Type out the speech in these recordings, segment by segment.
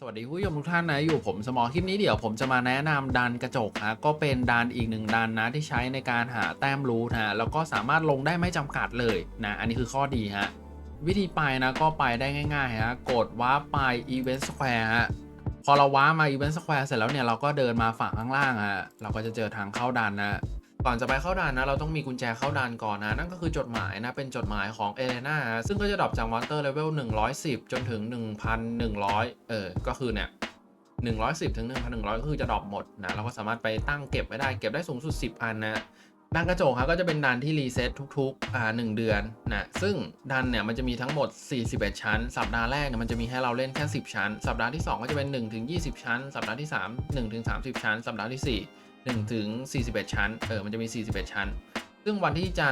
สวัสดีผู้ชมทุกท่านนะ อยู่ผมสมอคลิปนี้เดี๋ยวผมจะมาแนะนำดันกระจกฮะก็เป็นดันอีกหนึ่งดันนะที่ใช้ในการหาแต้มรูทฮะแล้วก็สามารถลงได้ไม่จำกัดเลยนะอันนี้คือข้อดีฮะวิธีไปนะก็ไปได้ง่ายๆฮะกดว้าร์ปไป Event Square ฮะพอเราว้ามา Event Square เสร็จแล้วเนี่ยเราก็เดินมาฝั่งข้างล่างฮะเราก็จะเจอทางเข้าดันนะ ก่อนจะไปเข้าด่านนะเราต้องมีกุญแจเข้าด่านก่อนนะ นั่นก็คือจดหมายนะเป็นจดหมายของเอเลนาซึ่งก็จะดรอปจากมอนเตอร์เลเวล110 จนถึง 1,100 เออ ก็คือเนี่ย110 ถึง 1,100 ก็คือจะดรอปหมดนะ เราก็สามารถไปตั้งเก็บไว้ได้ เก็บได้สูงสุด 10 อันนะ ดันกระจกครับก็จะเป็นดันที่รีเซ็ตทุกๆอ่า1เดือนนะซึ่งดันเนี่ยมันจะมีทั้งหมด 41 ชั้น สัปดาห์แรกเนี่ยมันจะมีให้เราเล่นแค่ 10 ชั้น สัปดาห์ที่ 2 ก็จะเป็น1ถึง20 ชั้น สัปดาห์ที่ 3 1ถึง30 ชั้น สัปดาห์ที่ 4 1ถึง41 ชั้นเออมันจะมี 41 ชั้น ซึ่งวันที่จะ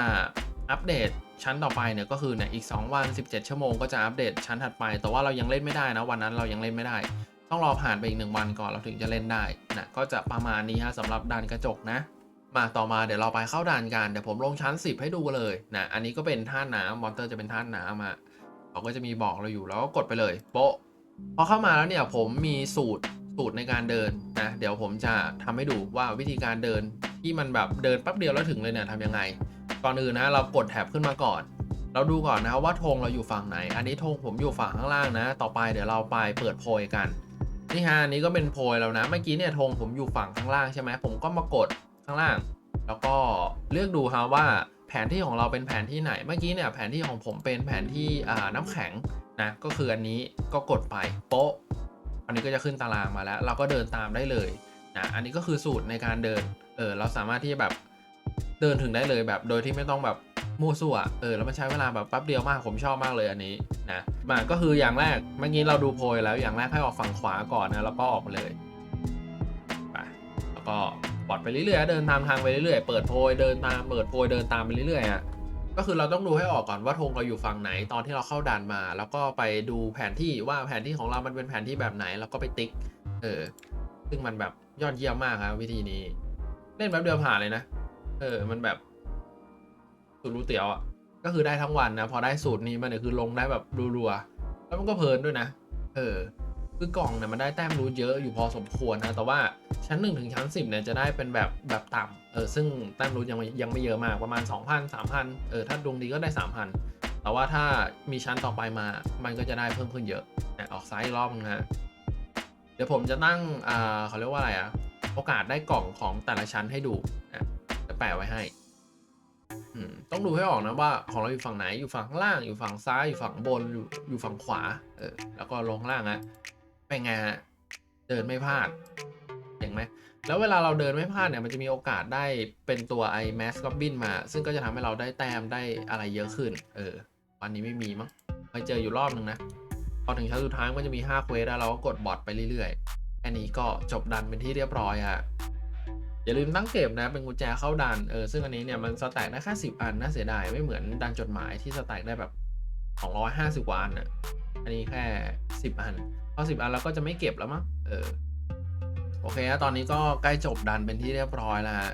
อัปเดตชั้นต่อไปเนี่ยก็คือเนี่ยอีก 2 วัน 17 ชั่วโมงก็จะอัปเดตชั้นถัดไป แต่ว่าเรายังเล่นไม่ได้นะวันนั้นเรายังเล่นไม่ได้ ต้องรอผ่านไปอีก 1 วันก่อนเราถึงจะเล่นได้นะก็จะประมาณนี้ฮะสำหรับด่านกระจกนะ มาต่อมาเดี๋ยวเราไปเข้าด่านกันเดี๋ยวผมลงชั้น 10 ให้ดูเลยนะอันนี้ก็เป็นท่าน้ำมอนเตอร์จะเป็นท่าน้ำอะเขาก็จะมีบอกเราอยู่แล้วก็กดไปเลยโป๊ะพอเข้ามาแล้วเนี่ยผมมีสูตรสูตรในการเดินนะเดี๋ยวผมจะทำให้ดูว่าวิธีการเดินที่มันแบบเดินแป๊บเดียวแล้วถึงเลยเนี่ยทำยังไง ก่อนอื่นนะเรากดแท็บขึ้นมาก่อน เราดูก่อนนะว่าธงเราอยู่ฝั่งไหน อันนี้ธงผมอยู่ฝั่งข้างล่างนะ ต่อไปเดี๋ยวเราไปเปิดโพยกันนี่ฮะอันนี้ก็เป็นโพยแล้วนะเมื่อกี้เนี่ยธงผมอยู่ฝั่งข้างล่างใช่ไหมผมก็มากด ข้างล่าง แล้วก็เลือกดูฮะว่าแผนที่ของเราเป็นแผนที่ไหน เมื่อกี้เนี่ยแผนที่ของผมเป็นแผนที่น้ำแข็งนะก็คืออันนี้ก็กดไปโป๊ะอันนี้ก็จะขึ้นตารางมาแล้ว เราก็เดินตามได้เลยนะอันนี้ก็คือสูตรในการเดินเออเราสามารถที่จะแบบเดินถึงได้เลยแบบโดยที่ไม่ต้องแบบมั่วซั่วเออแล้วมันใช้เวลาแบบแป๊บเดียวมากผมชอบมากเลยอันนี้นะมาก็คืออย่างแรกเมื่อกี้เราดูโพยแล้วอย่างแรกให้ออกฝั่งขวาก่อนนะแล้วก็ออกมาเลยไปแล้วก็ ปลอดไปเรื่อยๆเดินตามทางไปเรื่อยๆเปิดโพยเดินตามเปิดโพยเดินตามไปเรื่อยๆอะก็คือเราต้องดูให้ออกก่อนว่าธงเราอยู่ฝั่งไหนตอนที่เราเข้าด่านมา แล้วก็ไปดูแผนที่ว่าแผนที่ของเรามันเป็นแผนที่แบบไหน แล้วก็ไปติ๊ก เออ ซึ่งมันแบบยอดเยี่ยมมากครับวิธีนี้ เล่นแป๊บเดียวผ่านเลยนะ เออ มันแบบสูตรรูเตี๋ยวอะ ก็คือได้ทั้งวันนะ พอได้สูตรนี้มาเนี่ยคือลงได้แบบรัวๆ แล้วมันก็เพลินด้วยนะ เออ คือกล่องเนี่ยมันได้แต้มรู้เยอะอยู่พอสมควรนะ แต่ว่าชั้น1ถึงชั้น10เนี่ยจะได้เป็นแบบแบบต่ำเออซึ่งแต้มรู้ยังยังไม่เยอะมากประมาณ 2,000 3,000เออถ้าดวงดีก็ได้ 3,000 แต่ว่าถ้ามีชั้นต่อไปมามันก็จะได้เพิ่มขึ้นเยอะนะออกซ้ายรอบนึงนะเดี๋ยวผมจะตั้งอ่าเขาเรียกว่าอะไรอะโอกาสได้กล่องของแต่ละชั้นให้ดูนะจะแปะไว้ให้ต้องดูให้ออกนะว่าของเราอยู่ฝั่งไหนอยู่ฝั่งข้างล่างอยู่ฝั่งซ้ายอยู่ฝั่งบนอยู่อยู่ฝั่งขวาเออแล้วก็ลงข้างล่างนะ เป็นไงฮะเดินไม่พลาดเห็นไหมแล้วเวลาเราเดินไม่พลาดเนี่ยมันจะมีโอกาสได้เป็นตัวไอ้แมสก็บินมา ซึ่งก็จะทำให้เราได้แต้มได้อะไรเยอะขึ้น เออ วันนี้ไม่มีมั้งเคยเจออยู่รอบนึงนะ พอถึงชั้นสุดท้ายมันก็จะมี5เควสแล้วเราก็กดบอทไปเรื่อยๆแค่นี้ก็จบดันเป็นที่เรียบร้อยฮะอย่าลืมตั้งเก็บนะ เป็นกุญแจเข้าดัน เออ ซึ่งอันนี้เนี่ยมันสแต็กได้แค่สิบอันน่าเสียดาย ไม่เหมือนดันจดหมายที่สแต็กได้แบบสองร้อยห้าสิบกว่าอันอะ อันนี้แค่สิบอันพอสิบอันแล้วก็จะไม่เก็บแล้วมั้งเออโอเคนะตอนนี้ก็ใกล้จบดันเป็นที่เรียบร้อยแล้วฮะ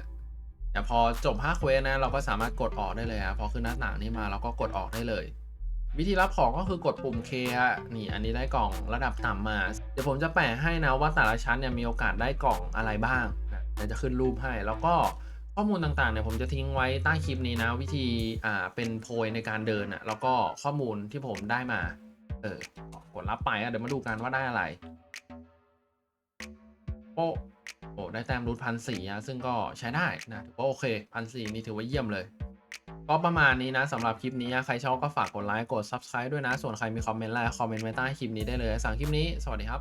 แต่พอจบ5เควสนะเราก็สามารถกดออกได้เลยฮะพอขึ้นหน้าต่างนี้มาเราก็กดออกได้เลย วิธีรับของก็คือกดปุ่ม K ฮะนี่อันนี้ได้กล่องระดับต่ำมา เดี๋ยวผมจะแปะให้นะว่าแต่ละชั้นเนี่ยมีโอกาสได้กล่องอะไรบ้างนะเดี๋ยวจะขึ้นรูปให้ แล้วก็ข้อมูลต่างๆเนี่ยผมจะทิ้งไว้ใต้คลิปนี้นะ วิธีอ่าเป็นโพยในการเดินอะ่ะแล้วก็ข้อมูลที่ผมได้มา เออกดรับไปอะเดี๋ยวมาดูกันว่าได้อะไรโอ้โอ้ได้แต้มรูทพันสี่นะซึ่งก็ใช้ได้นะถือว่าโอเคพันสี่นี่ถือว่าเยี่ยมเลย ก็ประมาณนี้นะสำหรับคลิปนี้ใครชอบก็ฝากกดไลค์กด Subscribe ด้วยนะ ส่วนใครมีคอมเมนต์อะไรคอมเมนต์ไว้ใต้คลิปนี้ได้เลยสั่งคลิปนี้ สวัสดีครับ